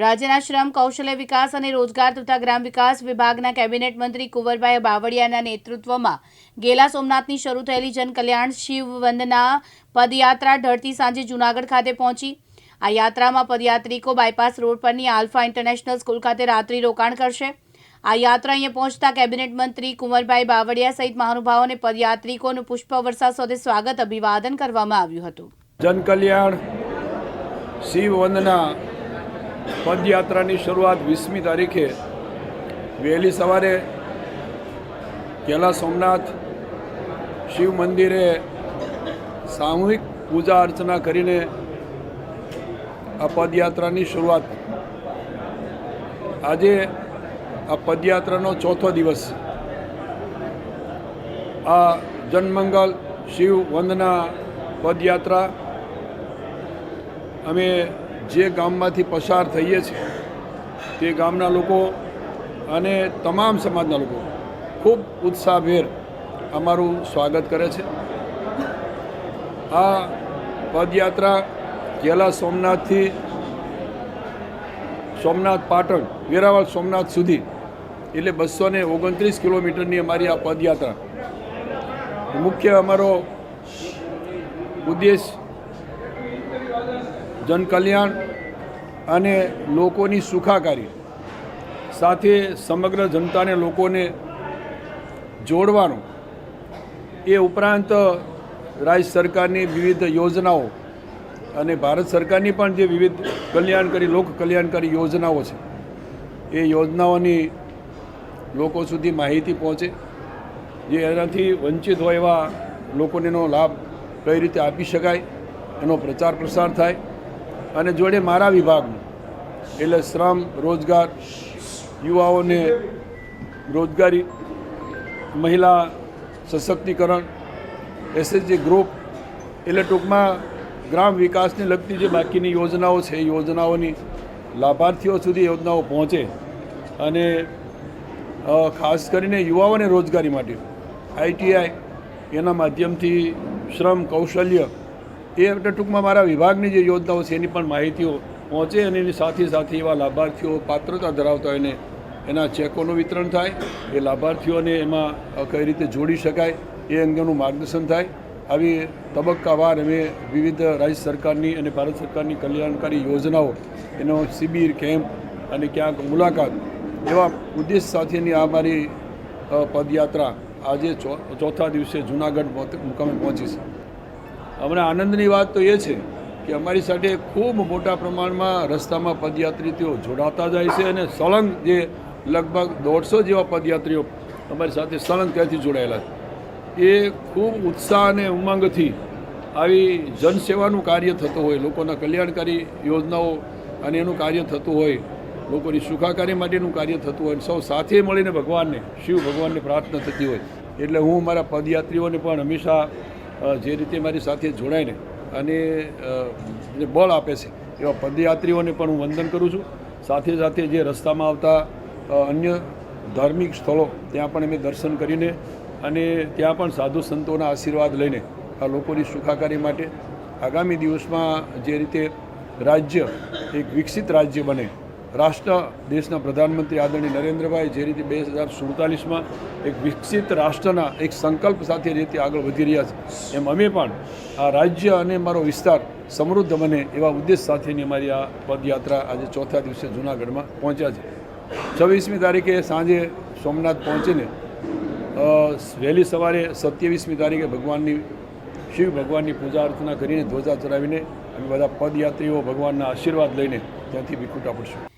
રાજ્યના શ્રમ, કૌશલ્ય વિકાસ અને રોજગાર તથા ગ્રામ વિકાસ વિભાગના કેબિનેટ મંત્રી કુંવરભાઈ બાવળિયાના નેતૃત્વમાં ગેલા સોમનાથની શરૂ થયેલી જનકલ્યાણ શિવવંદના પદયાત્રા ઢળતી સાંજે જૂનાગઢ ખાતે પહોંચી. આ યાત્રામાં પદયાત્રિકો બાયપાસ રોડ પરની આલ્ફા ઇન્ટરનેશનલ સ્કૂલ ખાતે રાત્રિ રોકાણ કરશે. આ યાત્રા અહીંયા પહોંચતા કેબિનેટ મંત્રી કુંવરભાઈ બાવળિયા સહિત મહાનુભાવો અને પદયાત્રિકોનું પુષ્પવર્ષા સાથે સ્વાગત અભિવાદન કરવામાં આવ્યું હતું. જનકલ્યાણ, શિવ વંદના પદયાત્રાની શરૂઆત વીસમી તારીખે વહેલી સવારે કેલા સોમનાથ શિવ મંદિરે સામૂહિક પૂજા અર્ચના કરીને આ પદયાત્રાની શરૂઆત. આજે આ પદયાત્રાનો ચોથો દિવસ. આ જનમંગલ શિવ વંદના પદયાત્રા. અમે જે ગામમાંથી પસાર થઈએ છીએ, તે ગામના લોકો અને તમામ સમાજના લોકો ખૂબ ઉત્સાહભેર અમારું સ્વાગત કરે છે. આ પદયાત્રા ગેલા સોમનાથથી સોમનાથ પાટણ, વેરાવળ સોમનાથ સુધી, એટલે બસો ને ઓગણત્રીસ કિલોમીટરની અમારી આ પદયાત્રા. મુખ્ય અમારો ઉદ્દેશ જનકલ્યાણ અને લોકોની સુખાકારી સાથે સમગ્ર જનતાને લોકોને જોડવાનું એ ઉપરાંત રાજ્ય સરકારની વિવિધ યોજનાઓ અને ભારત સરકારની પણ જે વિવિધ કલ્યાણકારી, લોક કલ્યાણકારી યોજનાઓ છે, એ યોજનાઓની લોકો સુધી માહિતી પહોંચે, જે એનાથી વંચિત હોય એવા લોકોને એનો લાભ કઈ રીતે આપી શકાય, એનો પ્રચાર પ્રસાર થાય અને જોડે મારા વિભાગનું. એટલે શ્રમ, રોજગાર, યુવાઓને રોજગારી, મહિલા સશક્તિકરણ એસએચજી ગ્રુપ, એટલે ટૂંકમાં ગ્રામ વિકાસને લગતી જે બાકીની યોજનાઓ છે, એ યોજનાઓની લાભાર્થીઓ સુધી યોજનાઓ પહોંચે. અને ખાસ કરીને યુવાઓને રોજગારી માટે આઈટીઆઈ, એના માધ્યમથી શ્રમ, કૌશલ્ય એ એટલે ટૂંકમાં મારા વિભાગની જે યોજનાઓ છે, એની પણ માહિતીઓ પહોંચે અને એની સાથે સાથે એવા લાભાર્થીઓ પાત્રતા ધરાવતા હોય એને એના ચેકોનું વિતરણ થાય, એ લાભાર્થીઓને એમાં કઈ રીતે જોડી શકાય, એ અંગેનું માર્ગદર્શન થાય. આવી તબક્કાવાર અમે વિવિધ રાજ્ય સરકારની અને ભારત સરકારની કલ્યાણકારી યોજનાઓ, એનો શિબિર, કેમ્પ અને ક્યાંક મુલાકાત એવા ઉદ્દેશ સાથેની આ મારી પદયાત્રા આજે ચોથા દિવસે જૂનાગઢ મુકામે પહોંચી છે. હમણાં આનંદની વાત તો એ છે કે અમારી સાથે ખૂબ મોટા પ્રમાણમાં રસ્તામાં પદયાત્રીઓ જોડાતા જાય છે અને સળંગ જે લગભગ દોઢસો જેવા પદયાત્રીઓ અમારી સાથે સળંગ ત્યાંથી જોડાયેલા છે. એ ખૂબ ઉત્સાહ અને ઉમંગથી આવી જનસેવાનું કાર્ય થતું હોય, લોકોના કલ્યાણકારી યોજનાઓ અને એનું કાર્ય થતું હોય, લોકોની સુખાકારી માટેનું કાર્ય થતું હોય સૌ સાથે મળીને ભગવાનને, શિવ ભગવાનને પ્રાર્થના થતી હોય. એટલે હું મારા પદયાત્રીઓને પણ હંમેશા જે રીતે મારી સાથે જોડાઈને અને જે બળ આપે છે, એવા પદયાત્રીઓને પણ હું વંદન કરું છું. સાથે સાથે જે રસ્તામાં આવતા અન્ય ધાર્મિક સ્થળો, ત્યાં પણ અમે દર્શન કરીને અને ત્યાં પણ સાધુ સંતોના આશીર્વાદ લઈને આ લોકોની સુખાકારી માટે આગામી દિવસમાં જે રીતે રાજ્ય, એક વિકસિત રાજ્ય બને રાષ્ટ્ર, દેશના પ્રધાનમંત્રી આદરણીય નરેન્દ્રભાઈ, જે રીતે બે હજાર સુડતાલીસમાં એક વિકસિત રાષ્ટ્રના એક સંકલ્પ સાથે રીતે આગળ વધી રહ્યા છે, એમ અમે પણ આ રાજ્ય અને મારો વિસ્તાર સમૃદ્ધ બને એવા ઉદ્દેશ સાથેની અમારી આ પદયાત્રા આજે ચોથા દિવસે જૂનાગઢમાં પહોંચ્યા છે. છવ્વીસમી તારીખે સાંજે સોમનાથ પહોંચીને વહેલી સવારે સત્યાવીસમી તારીખે ભગવાનની, શિવ ભગવાનની પૂજા અર્ચના કરીને ધ્વજા ચડાવીને અમે બધા પદયાત્રીઓ ભગવાનના આશીર્વાદ લઈને ત્યાંથી વિખૂટા પડશું.